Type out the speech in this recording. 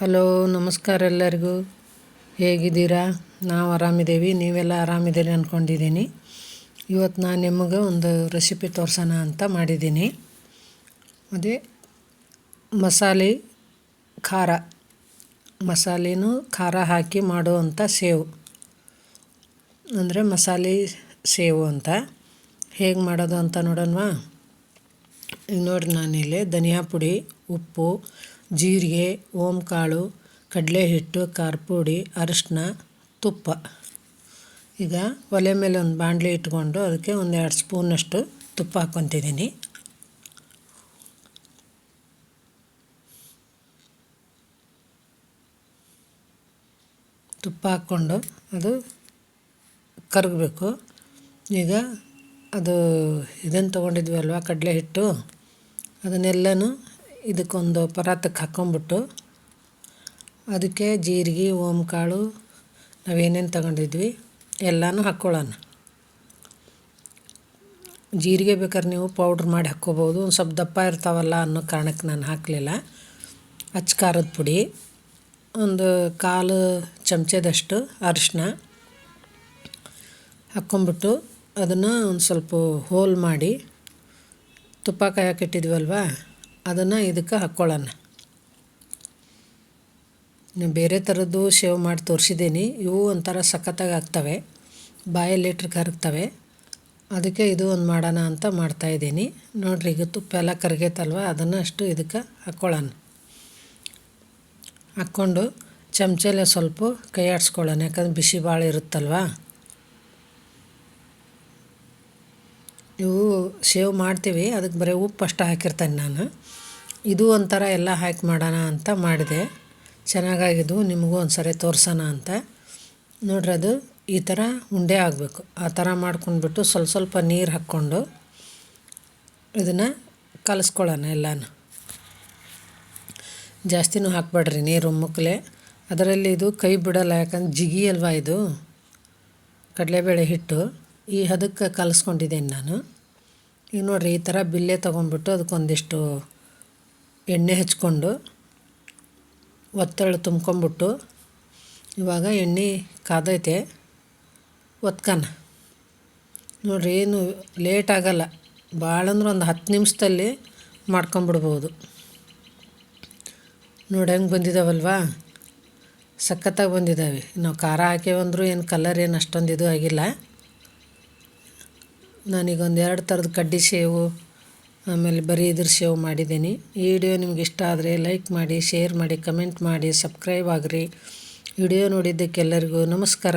Hello, ನಮಸ್ಕಾರ ಎಲ್ಲರಿಗೂ. ಹೇಗಿದ್ದೀರಾ? ನಾವು ಆರಾಮಿದ್ದೀವಿ ನೀವೆಲ್ಲ ಆರಾಮಿದ್ದೀರಿ ಅಂದ್ಕೊಂಡಿದ್ದೀನಿ ಇವತ್ತು ನಾನು ನಿಮಗೆ ಒಂದು ರೆಸಿಪಿ ತೋರ್ಸೋಣ ಅಂತ ಮಾಡಿದ್ದೀನಿ. ಅದೇ ಮಸಾಲೆ, ಖಾರ. ಮಸಾಲೆನೂ ಖಾರ ಹಾಕಿ ಮಾಡುವಂಥ ಸೇವು. ಅಂದರೆ ಮಸಾಲೆ ಸೇವು ಅಂತ. ಹೇಗೆ ಮಾಡೋದು ಅಂತ ನೋಡೋಣವಾ? ಈಗ ನೋಡಿರಿ ನಾನಿಲ್ಲಿ ಧನಿಯಾ ಪುಡಿ, ಉಪ್ಪು ಜೀರಿಗೆ, ಓಂಕಾಳು ಕಡಲೆ ಹಿಟ್ಟು ಖಾರ ಪುಡಿ ಅರಿಶಿನ ತುಪ್ಪ. ಈಗ ಒಲೆ ಮೇಲೆ ಒಂದು ಬಾಣಲಿ ಇಟ್ಕೊಂಡು ಅದಕ್ಕೆ ಒಂದು ಎರಡು ಸ್ಪೂನಷ್ಟು ತುಪ್ಪ ಹಾಕ್ಕೊತಿದ್ದೀನಿ. ತುಪ್ಪ ಹಾಕ್ಕೊಂಡು ಅದು ಕರಗಬೇಕು. ಈಗ ಅದು ಇದನ್ನು ತೊಗೊಂಡಿದ್ವಿ ಅಲ್ವಾ ಕಡಲೆ ಹಿಟ್ಟು ಅದನ್ನೆಲ್ಲನೂ ಇದಕ್ಕೊಂದು ಪರಾತಕ್ಕೆ ಹಾಕ್ಕೊಂಬಿಟ್ಟು ಅದಕ್ಕೆ ಜೀರಿಗೆ, ಓಂಕಾಳು ನಾವೇನೇನು ತಗೊಂಡಿದ್ವಿ, ಎಲ್ಲನೂ ಹಾಕ್ಕೊಳ್ಳೋಣ. ಜೀರಿಗೆ ಬೇಕಾದ್ರೆ ನೀವು ಪೌಡ್ರ್ ಮಾಡಿ ಹಾಕ್ಕೋಬೋದು. ಒಂದು ಸ್ವಲ್ಪ ದಪ್ಪ ಇರ್ತಾವಲ್ಲ ಅನ್ನೋ ಕಾರಣಕ್ಕೆ ನಾನು ಹಾಕಲಿಲ್ಲ. ಅಚ್ಚ ಖಾರದ ಪುಡಿ, ಒಂದು ಕಾಲು ಚಮಚದಷ್ಟು ಅರಿಶಿನ ಹಾಕ್ಕೊಂಬಿಟ್ಟು ಅದನ್ನು ಒಂದು ಸ್ವಲ್ಪ ಹೋಲ್ ಮಾಡಿ ತುಪ್ಪ ಕಾಯಕ್ಕೆ ಇಟ್ಟಿದ್ವಲ್ವ ಅದನ್ನು ಇದಕ್ಕೆ ಹಾಕ್ಕೊಳ್ಳೋಣ ಬೇರೆ ಥರದ್ದು ಶೇವ್ ಮಾಡಿ ತೋರಿಸಿದ್ದೀನಿ. ಇವು ಒಂಥರ ಸಖತ್ತಾಗಿ ಆಗ್ತವೆ. ಬಾಯಲ್ಲಿ ಕರಗ್ತವೆ. ಅದಕ್ಕೆ ಇದು ಒಂದು ಮಾಡೋಣ ಅಂತ ಮಾಡ್ತಾಯಿದ್ದೀನಿ ನೋಡಿರಿ, ಈಗ ತುಪ್ಪ ಎಲ್ಲ ಕರಗೈತಲ್ವ? ಅದನ್ನು ಅಷ್ಟು ಇದಕ್ಕೆ ಹಾಕ್ಕೊಳ್ಳೋಣ ಹಾಕ್ಕೊಂಡು ಚಮಚಲ್ಲೇ ಸ್ವಲ್ಪ ಕೈ ಆಡಿಸ್ಕೊಳ್ಳೋಣ. ಯಾಕಂದ್ರೆ ಬಿಸಿ ಭಾಳ ಇರುತ್ತಲ್ವ? ಇವು ಸೇವ್ ಮಾಡ್ತೀವಿ. ಅದಕ್ಕೆ ಬರೀ ಉಪ್ಪು ಅಷ್ಟು ಹಾಕಿರ್ತೇನೆ ನಾನು. ಇದು ಒಂಥರ ಎಲ್ಲ ಹಾಕಿ ಮಾಡೋಣ ಅಂತ ಮಾಡಿದೆ. ಚೆನ್ನಾಗಾಗಿದ್ದು ನಿಮಗೂ ಒಂದು ಸರಿ ತೋರ್ಸೋಣ ಅಂತ. ನೋಡ್ರಿ ಅದು ಈ ಥರ ಉಂಡೆ ಆಗಬೇಕು. ಆ ಥರ ಮಾಡ್ಕೊಂಡ್ಬಿಟ್ಟು ಸ್ವಲ್ಪ ಸ್ವಲ್ಪ ನೀರು ಹಾಕ್ಕೊಂಡು ಇದನ್ನು ಕಲಿಸ್ಕೊಳ್ಳೋಣ ಎಲ್ಲನೂ. ಜಾಸ್ತಿನೂ ಹಾಕ್ಬೇಡ್ರಿ ನೀರು ಮುಕ್ಕಲೆ ಅದರಲ್ಲಿ ಇದು ಕೈ ಬಿಡೋಲ್ಲ, ಯಾಕಂದ್ರೆ ಜಿಗಿ ಅಲ್ವಾ ಇದು? ಕಡಲೆಬೇಳೆ ಹಿಟ್ಟು. ಈ ಹದಕ್ಕೆ ಕಲಿಸ್ಕೊಂಡಿದ್ದೀನಿ ನಾನು. ಈಗ ನೋಡಿರಿ, ಈ ಥರ ಬಿಲ್ಲೆ ತೊಗೊಂಡ್ಬಿಟ್ಟು ಅದಕ್ಕೊಂದಿಷ್ಟು ಎಣ್ಣೆ ಹಚ್ಕೊಂಡು ಒತ್ತಳು ತುಂಬ್ಕೊಂಬಿಟ್ಟು ಇವಾಗ ಎಣ್ಣೆ ಕಾದೈತೆ ಒತ್ಕನ ನೋಡ್ರಿ, ಏನು ಲೇಟ್ ಆಗಲ್ಲ. ಭಾಳ ಅಂದ್ರೆ ಒಂದು ಹತ್ತು ನಿಮಿಷದಲ್ಲಿ ಮಾಡ್ಕೊಂಬಿಡ್ಬೋದು. ನೋಡಿ, ಹೆಂಗೆ ಬಂದಿದ್ದಾವಲ್ವಾ ಸಖತ್ತಾಗಿ ಬಂದಿದ್ದಾವೆ ನಾವು ಖಾರ ಹಾಕೇವಂದ್ರೂ ಏನು ಕಲರ್ ಏನು ಅಷ್ಟೊಂದು ಇದು ಆಗಿಲ್ಲ. ನಾನೀಗ ಒಂದು ಎರಡು ಥರದ ಕಡ್ಡಿ ಸೇವು, ಆಮೇಲೆ ಬರೀ ಇದ್ರ ಸೇವ್ ಮಾಡಿದ್ದೀನಿ. ಈ ವಿಡಿಯೋ ನಿಮ್ಗೆ ಇಷ್ಟ ಆದರೆ ಲೈಕ್ ಮಾಡಿ, ಶೇರ್ ಮಾಡಿ, ಕಮೆಂಟ್ ಮಾಡಿ, ಸಬ್ಸ್ಕ್ರೈಬ್ ಆಗಿರಿ. ವಿಡಿಯೋ ನೋಡಿದ್ದಕ್ಕೆಲ್ಲರಿಗೂ ನಮಸ್ಕಾರ.